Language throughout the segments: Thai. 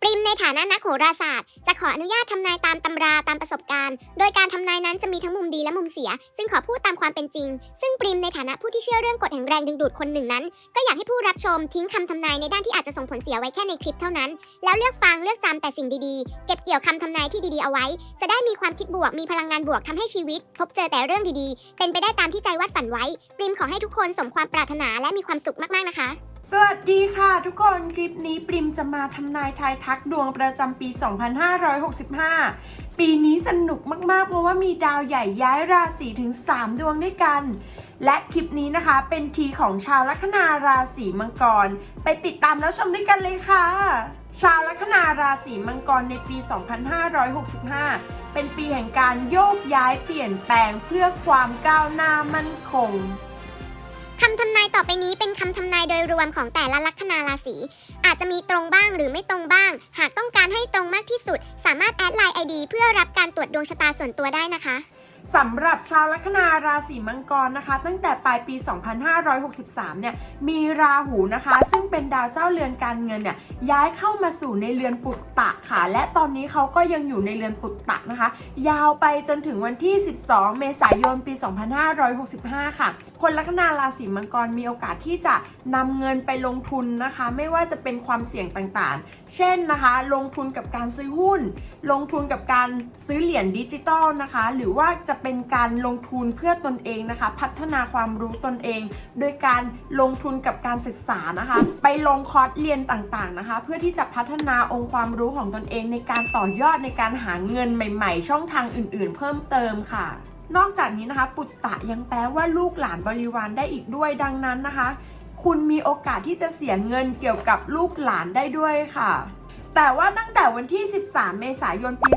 ปริมในฐานะนักโหราศาสตร์ จะขออนุญาตทำนายตามตำราตามประสบการณ์ โดยการทำนายนั้นจะมีทั้งมุมดีและมุมเสีย จึงขอพูดตามความเป็นจริง ซึ่งปริมในฐานะผู้ที่เชื่อเรื่องกฎแห่งแรงดึงดูดคนหนึ่งนั้น ก็อยากให้ผู้รับชมทิ้งคำทำนายในด้านที่อาจจะส่งผลเสียไว้แค่ในคลิปเท่านั้น แล้วเลือกฟังเลือกจำแต่สิ่งดีๆ เก็บเกี่ยวคำทำนายที่ดีๆเอาไว้ จะได้มีความคิดบวกมีพลังงานบวกทำให้ชีวิต พบเจอแต่เรื่องดีๆ เป็นไปได้ตามที่ใจวาดฝันไว้ ปริมขอให้ทุกคนสมความปรารถนาและมีความสุขมากๆนะคะ สวัสดีค่ะทุกคนคลิปนี้ปริมจะมาทำนายทายทักดวงประจำปี 2565 ปีนี้สนุกมากๆ เพราะว่ามีดาวใหญ่ย้ายราศีถึง 3 ดวงด้วยกัน และคลิปนี้นะคะเป็นทีของชาวลัคนาราศีมังกร ไปติดตามแล้วชมด้วยกันเลยค่ะ ชาวลัคนาราศีมังกรในปี 2565 เป็นปีแห่งการโยกย้ายเปลี่ยนแปลงเพื่อความก้าวหน้ามั่นคง คำทำนายต่อไปนี้เป็นคำทำนายโดยรวมของแต่ละลัคนาราศี อาจจะมีตรงบ้างหรือไม่ตรงบ้าง หากต้องการให้ตรงมากที่สุด สามารถแอดไลน์ ID เพื่อรับการตรวจดวงชะตาส่วนตัวได้นะคะ สำหรับชาวลัคนาราศีมังกรนะคะ ตั้งแต่ปลายปี 2563 เนี่ยมีราหูนะคะ ซึ่งเป็นดาวเจ้าเรือนการเงินเนี่ยย้ายเข้ามาสู่ในเรือนปุตตะค่ะ และตอนนี้เขาก็ยังอยู่ในเรือนปุตตะนะคะ ยาวไปจนถึงวันที่ 12 เมษายนปี 2565 ค่ะ คนลัคนาราศีมังกรมีโอกาสที่จะนำเงินไปลงทุนนะคะ ไม่ว่าจะเป็นความเสี่ยงต่างๆ เช่นนะคะ ลงทุนกับการซื้อหุ้น ลงทุนกับการซื้อเหรียญดิจิตอลนะคะ หรือว่าจะเป็นการลงทุนเพื่อตนเองนะคะ พัฒนาความรู้ตนเอง โดยการลงทุนกับการศึกษานะคะ ไปลงคอร์สเรียนต่างๆนะคะ เพื่อที่จะพัฒนาองค์ความรู้ของตนเองในการต่อยอดในการหาเงินใหม่ ๆ ช่องทางอื่น ๆ เพิ่มเติมค่ะนอกจากนี้นะคะ ปุตตะยังแปลว่าลูกหลานบริวารได้อีกด้วยดังนั้นนะคะ คุณมีโอกาสที่จะเสียเงินเกี่ยวกับลูกหลานได้ด้วยค่ะ แต่ว่าตั้งแต่วันที่ 13 เมษายนปี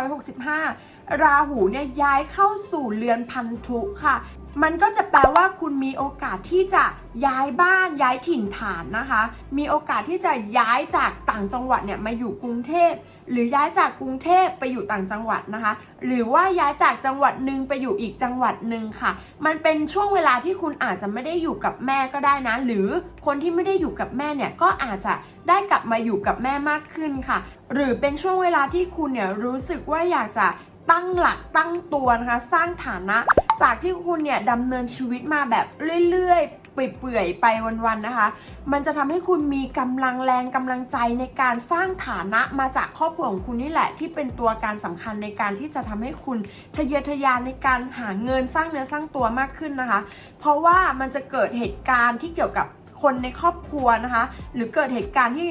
2565 ราหูเนี่ยย้ายเข้าสู่เรือนพันธุค่ะ มันก็จะแปลว่าคุณมีโอกาสที่จะย้ายบ้านย้ายถิ่นฐานนะคะ มีโอกาสที่จะย้ายจากต่างจังหวัดเนี่ยมาอยู่กรุงเทพหรือย้ายจากกรุงเทพไปอยู่ต่างจังหวัดนะคะ หรือว่าย้ายจากจังหวัดหนึ่งไปอยู่อีกจังหวัดหนึ่งค่ะ มันเป็นช่วงเวลาที่คุณอาจจะไม่ได้อยู่กับแม่ก็ได้นะ หรือคนที่ไม่ได้อยู่กับแม่เนี่ยก็อาจจะได้กลับมาอยู่กับแม่มากขึ้นค่ะ หรือเป็นช่วงเวลาที่คุณเนี่ยรู้สึกว่าอยากจะ ตั้งหลักตั้งตัวนะคะ สร้างฐานะ จากที่คุณเนี่ยดำเนินชีวิตมาแบบเรื่อยๆเปื่อยๆไปวันๆนะคะ มันจะทำให้คุณมีกำลังแรงกำลังใจในการสร้างฐานะมาจากครอบครัวของคุณนี่แหละ ที่เป็นตัวการสำคัญในการที่จะทำให้คุณทะเยอทะยานในการหาเงินสร้างเนื้อสร้างตัวมากขึ้นนะคะ เพราะว่ามันจะเกิดเหตุการณ์ที่เกี่ยวกับคนในครอบครัวนะคะ หรือเกิดเหตุการณ์ที่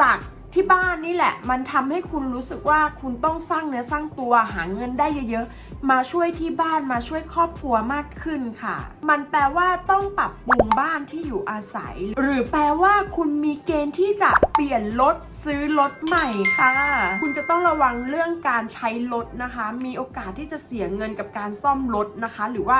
จาก ที่บ้านนี่แหละ มันทำให้คุณรู้สึกว่าคุณต้องสร้างเนื้อสร้างตัวหาเงินได้เยอะๆ มาช่วยที่บ้านมาช่วยครอบครัวมากขึ้นค่ะ มันแปลว่าต้องปรับปรุงบ้านที่อยู่อาศัย หรือแปลว่าคุณมีเกณฑ์ที่จะเปลี่ยนรถซื้อรถใหม่ค่ะ คุณจะต้องระวังเรื่องการใช้รถนะคะ มีโอกาสที่จะเสียเงินกับการซ่อมรถนะคะ หรือว่า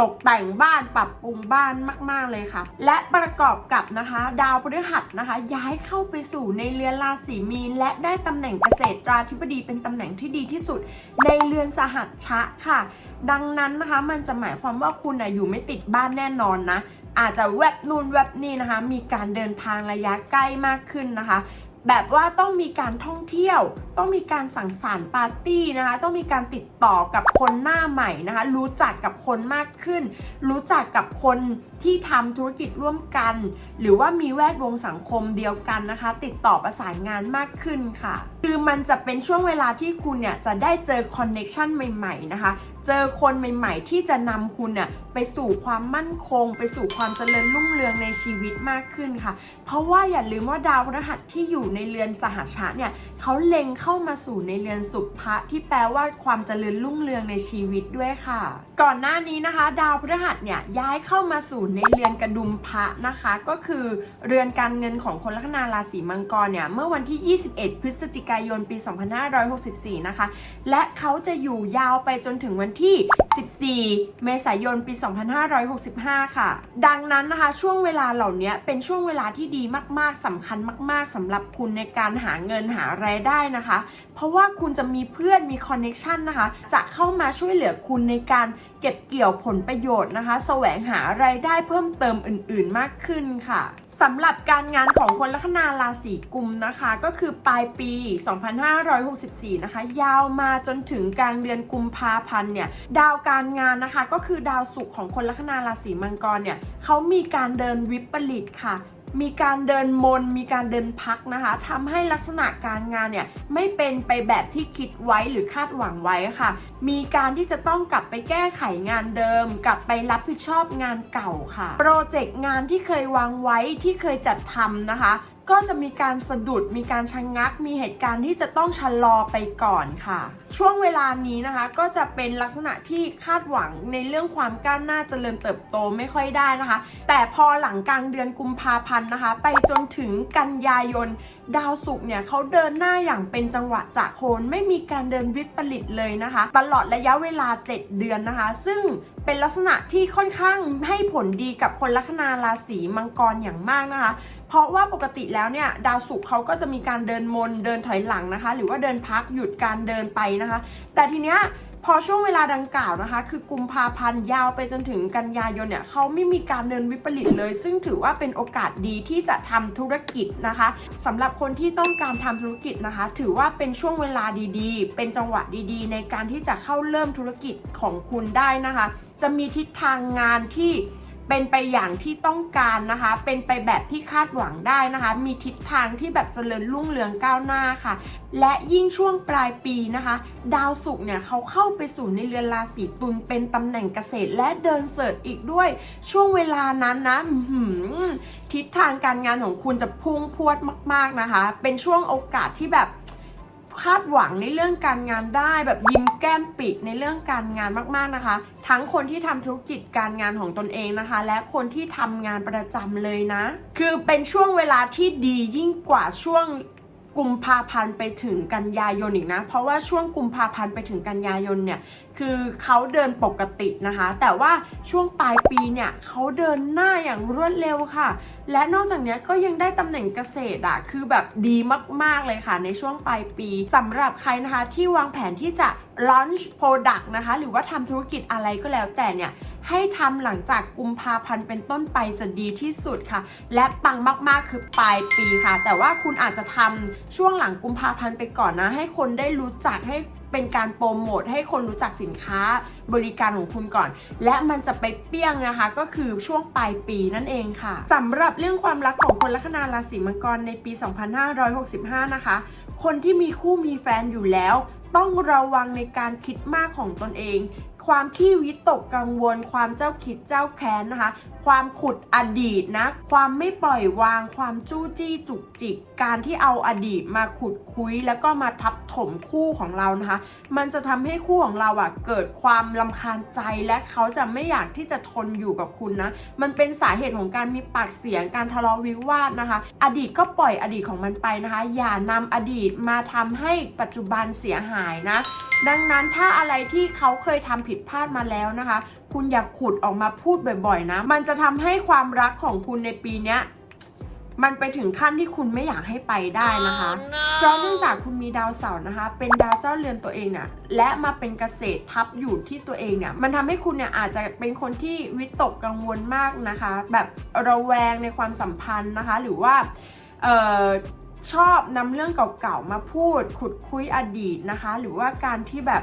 ตกแต่งบ้านปรับปรุงบ้านมาก ๆ เลยค่ะ และประกอบกับนะคะ ดาวพฤหัสนะคะ ย้ายเข้าไปสู่ในเรือนราศีมีนและได้ตำแหน่งเกษตรราธิบดีเป็นตำแหน่งที่ดีที่สุด ในเรือนสหัชชะค่ะ ดังนั้นนะคะมันจะหมายความว่าคุณนะอยู่ไม่ติดบ้านแน่นอนนะอาจจะแวบนู่นแวบนี่นะคะ มีการเดินทางระยะใกล้มากขึ้นนะคะ แบบว่าต้องมีการท่องเที่ยว ต้องมีการสังสรรค์ปาร์ตี้นะคะ ต้องมีการติดต่อกับคนหน้าใหม่นะคะ รู้จักกับคนมากขึ้น รู้จักกับคนที่ทำธุรกิจร่วมกัน หรือว่ามีแวดวงสังคมเดียวกันนะคะ ติดต่อประสานงานมากขึ้นค่ะ คือมันจะเป็นช่วงเวลาที่คุณเนี่ยจะได้เจอคอนเน็ชันใหม่ ๆ นะคะ เจอคนใหม่ ๆ ที่จะนำคุณเนี่ยไปสู่ความมั่นคง ไปสู่ความเจริญรุ่งเรืองในชีวิตมากขึ้นค่ะ เพราะว่าอย่าลืมว่าดาวพฤหัสที่อยู่ในเรือนสหชะเนี่ยเขาเล็งเข้ามาสู่ในเรือนสุภะที่แปลว่าความเจริญรุ่งเรืองในชีวิตด้วยค่ะ ก่อนหน้านี้นะคะ ดาวพฤหัสเนี่ยย้ายเข้ามาสู่ในเรือนกระดุมพระนะคะ ก็คือเรือนการเงินของคนลัคนาราศีมังกรเนี่ยเมื่อวันที่ 21 พฤศจิกายนปี 2564 นะคะ และเขาจะอยู่ยาวไปจนถึงวันที่ 14 เมษายน ปี 2565 ค่ะ ดังนั้นนะคะ ช่วงเวลาเหล่านี้เป็นช่วงเวลาที่ดีมาก ๆสำคัญมาก ๆสำหรับคุณในการหาเงินหารายได้นะคะ เพราะว่าคุณจะมีเพื่อนมีคอนเน็ชันนะคะ จะเข้ามาช่วยเหลือคุณในการเก็บเกี่ยวผลประโยชน์นะคะแสวงหารายได้เพิ่มเติมอื่น ๆ มากขึ้นค่ะสำหรับการงานของคนลัคนาราศีกุมนะคะ ก็คือปลายปี 2564 นะคะ ยาวมาจนถึงกลางเดือนกุมภาพันธ์เนี่ยดาวการงานนะคะ ก็คือดาวศุกร์ของคนลัคนาราศีมังกรเนี่ยเขามีการเดินวิปริตค่ะมีการเดินมน มีการเดินพักนะคะทำให้ลักษณะการงานเนี่ยไม่เป็นไปแบบที่คิดไว้หรือคาดหวังไว้ค่ะ มีการที่จะต้องกลับไปแก้ไขงานเดิม กลับไปรับผิดชอบงานเก่าค่ะ โปรเจกต์งานที่เคยวางไว้ที่เคยจัดทำนะคะ ก็จะมีการสะดุดมีการชะงงัก มีเหตุการณ์ที่จะต้องชะลอไปก่อนค่ะ ช่วงเวลานี้นะคะก็จะเป็นลักษณะที่คาดหวังในเรื่องความก้าวหน้าเจริญเติบโตไม่ค่อยได้นะคะ แต่พอหลังกลางเดือนกุมภาพันธ์นะคะ ไปจนถึงกันยายนดาวศุกร์เนี่ยเขาเดินหน้าอย่างเป็นจังหวะจากโคนไม่มีการเดินวิปริตเลยนะคะ ตลอดระยะเวลา 7 เดือนนะคะ ซึ่งเป็นลักษณะที่ค่อนข้างให้ผลดีกับคนลัคนาราศีมังกรอย่างมากนะคะ เพราะว่าปกติแล้วเนี่ยดาวศุกร์เขาก็จะมีการเดินมนเดินถอยหลังนะคะ หรือว่าเดินพักหยุดการเดินไปนะคะ แต่ทีเนี้ย พอช่วงเวลาดังกล่าวนะคะ คือกุมภาพันธ์ยาวไปจนถึงกันยายนเนี่ยเขาไม่มีการเดินวิปริตเลย ซึ่งถือว่าเป็นโอกาสดีที่จะทำธุรกิจนะคะสำหรับคนที่ต้องการทำธุรกิจนะคะ ถือว่าเป็นช่วงเวลาดีๆ เป็นจังหวะดีๆ ในการที่จะเข้าเริ่มธุรกิจของคุณได้นะคะ จะมีทิศทางงานที่ เป็นไปอย่างที่ต้องการนะคะ เป็นไปแบบที่คาดหวังได้นะคะ มีทิศทางที่แบบเจริญรุ่งเรืองก้าวหน้าค่ะ และยิ่งช่วงปลายปีนะคะ ดาวศุกร์เนี่ยเขาเข้าไปสู่ในเรือนราศีตุลเป็นตำแหน่งเกษตรและเดินเสิร์ชอีกด้วย ช่วงเวลานั้นนะทิศทางการงานของคุณจะพุ่งพรวดมาก ๆนะคะ เป็นช่วงโอกาสที่แบบ คาดหวังในเรื่องการงานได้แบบยิ้มแก้มปิในเรื่องการงานมากๆนะคะ ทั้งคนที่ทำธุรกิจการงานของตนเองนะคะ และคนที่ทำงานประจำเลยนะ คือเป็นช่วงเวลาที่ดียิ่งกว่าช่วง กุมภาพันธ์ไปถึงกันยายนอีกนะ เพราะว่าช่วงกุมภาพันธ์ไปถึงกันยายนเนี่ยคือเขาเดินปกตินะคะ แต่ว่าช่วงปลายปีเนี่ยเขาเดินหน้าอย่างรวดเร็วค่ะ และนอกจากนี้ก็ยังได้ตำแหน่งเกษตรอะคือแบบดีมาก ๆ เลยค่ะ ในช่วงปลายปีสำหรับใครนะคะที่วางแผนที่จะ launch product นะคะ หรือว่าทำธุรกิจอะไรก็แล้วแต่เนี่ย ให้ทำหลังจากกุมภาพันธ์เป็นต้นไปจะดีที่สุดค่ะ และปังมากๆคือปลายปีค่ะ แต่ว่าคุณอาจจะทำช่วงหลังกุมภาพันธ์ไปก่อนนะ ให้คนได้รู้จักให้เป็นการโปรโมทให้คนรู้จักสินค้าบริการของคุณก่อน และมันจะไปเปี้ยงนะคะ ก็คือช่วงปลายปีนั่นเองค่ะสำหรับเรื่องความรักของคนลัคนาราศีมังกรในปี 2565 นะคะ คนที่มีคู่มีแฟนอยู่แล้ว ต้องระวังในการคิดมากของตนเอง ความขี้วิตกกังวล ความเจ้าคิดเจ้าแค้นนะคะ ความขุดอดีตนะ ความไม่ปล่อยวาง ความจู้จี้จุกจิก การที่เอาอดีตมาขุดคุย แล้วก็มาทับถมคู่ของเรานะคะ มันจะทำให้คู่ของเราอะเกิดความลำคาญใจและเขาจะไม่อยากที่จะทนอยู่กับคุณนะ มันเป็นสาเหตุของการมีปากเสียง การทะเลาะวิวาทนะคะ อดีตก็ปล่อยอดีตของมันไปนะคะ อย่านำอดีตมาทำให้ปัจจุบันเสียหายนะ ดังนั้นถ้าอะไรที่เขาเคยทำผิดพลาดมาแล้วนะคะ คุณอย่าขุดออกมาพูดบ่อยๆนะ มันจะทำให้ความรักของคุณในปีเนี้ยมันไปถึงขั้นที่คุณไม่อยากให้ไปได้นะคะ เพราะเนื่องจากคุณมีดาวเสาร์นะคะ เป็นดาวเจ้าเรือนตัวเองเนี่ยและมาเป็นเกษตรทับอยู่ที่ตัวเองเนี่ย มันทำให้คุณเนี่ยอาจจะเป็นคนที่วิตกกังวลมากนะคะ แบบระแวงในความสัมพันธ์นะคะ หรือว่าเอ่อชอบนำเรื่องเก่าๆมาพูดขุดคุยอดีตนะคะ หรือว่าการที่แบบ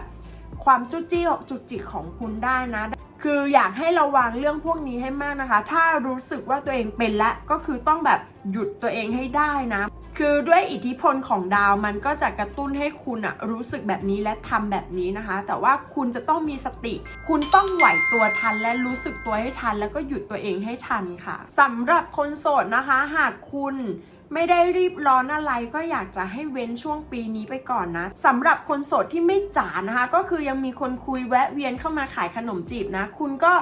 ความจุจี้จุกจิกของคุณได้นะคืออยากให้ระวังเรื่องพวกนี้ให้มากนะคะ ถ้ารู้สึกว่าตัวเองเป็นแล้วก็คือต้องแบบหยุดตัวเองให้ได้นะ คือด้วยอิทธิพลของดาวมันก็จะกระตุ้นให้คุณอะรู้สึกแบบนี้และทำแบบนี้นะคะ แต่ว่าคุณจะต้องมีสติ คุณต้องไหวตัวทันและรู้สึกตัวให้ทัน แล้วก็หยุดตัวเองให้ทันค่ะสำหรับคนโสดนะคะ หากคุณ ไม่ได้รีบร้อนอะไรก็อยากจะให้เว้นช่วงปีนี้ไปก่อนนะสำหรับคนโสดที่ไม่จ๋านะคะ ก็คือยังมีคนคุยแวะเวียนเข้ามาขายขนมจีบนะ คุณก็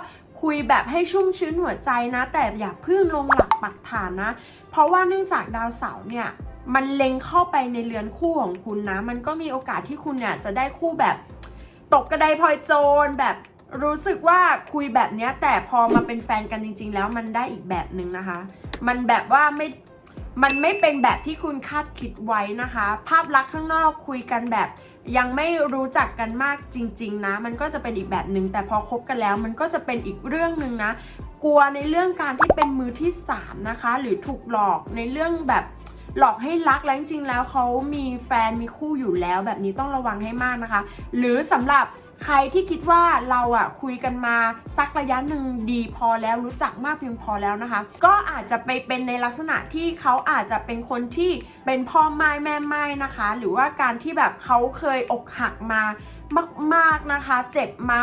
คุยแบบให้ชุ่มชื้นหัวใจนะ แต่อย่าพิ่งลงหลักปักฐานนะ เพราะว่าเนื่องจากดาวเสาร์เนี่ยมันเล็งเข้าไปในเรือนคู่ของคุณนะ มันก็มีโอกาสที่คุณเนี่ยจะได้คู่แบบตกกระไดพลอยโจรแบบรู้สึกว่าคุยแบบเนี้ยแต่พอมาเป็นแฟนกันจริง ๆ แล้วมันได้อีกแบบหนึ่งนะคะ มันแบบว่าไม่ มันไม่เป็นแบบที่คุณคาดคิดไว้นะคะ ภาพลักษณ์ข้างนอกคุยกันแบบ ยังไม่รู้จักกันมากจริง ๆ นะ มันก็จะเป็นอีกแบบหนึ่งแต่พอคบกันแล้ว มันก็จะเป็นอีกเรื่องหนึ่งนะ กลัวในเรื่องการที่เป็นมือที่สามนะคะ หรือถูกหลอกในเรื่องแบบหลอกให้รักแล้วจริงๆแล้วเขามีแฟนมีคู่อยู่แล้ว แบบนี้ต้องระวังให้มากนะคะ หรือสำหรับ ใครที่คิดว่าเราอะคุยกันมาสักระยะหนึ่งดีพอแล้วรู้จักมากเพียงพอแล้วนะคะ ก็อาจจะไปเป็นในลักษณะที่เขาอาจจะเป็นคนที่เป็นพ่อไม้แม่ไม้นะคะ หรือว่าการที่แบบเขาเคยอกหักมา มากๆนะคะ เจ็บมา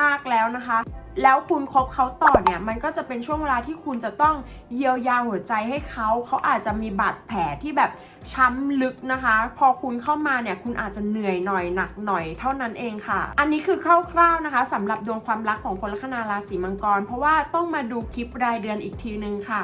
มาก ๆแล้วนะคะ แล้วคุณคบเขาต่อเนี่ยมันก็จะเป็นช่วงเวลาที่คุณจะต้องเยียวยาหัวใจให้เขาเขาอาจจะมีบาดแผลที่แบบช้ำลึกนะคะ พอคุณเข้ามาเนี่ยคุณอาจจะเหนื่อยหน่อยหนักหน่อยเท่านั้นเองค่ะ อันนี้คือคร่าวๆนะคะสำหรับดวงความรักของคนลัคนาราศีมังกร เพราะว่าต้องมาดูคลิปรายเดือนอีกทีนึงค่ะ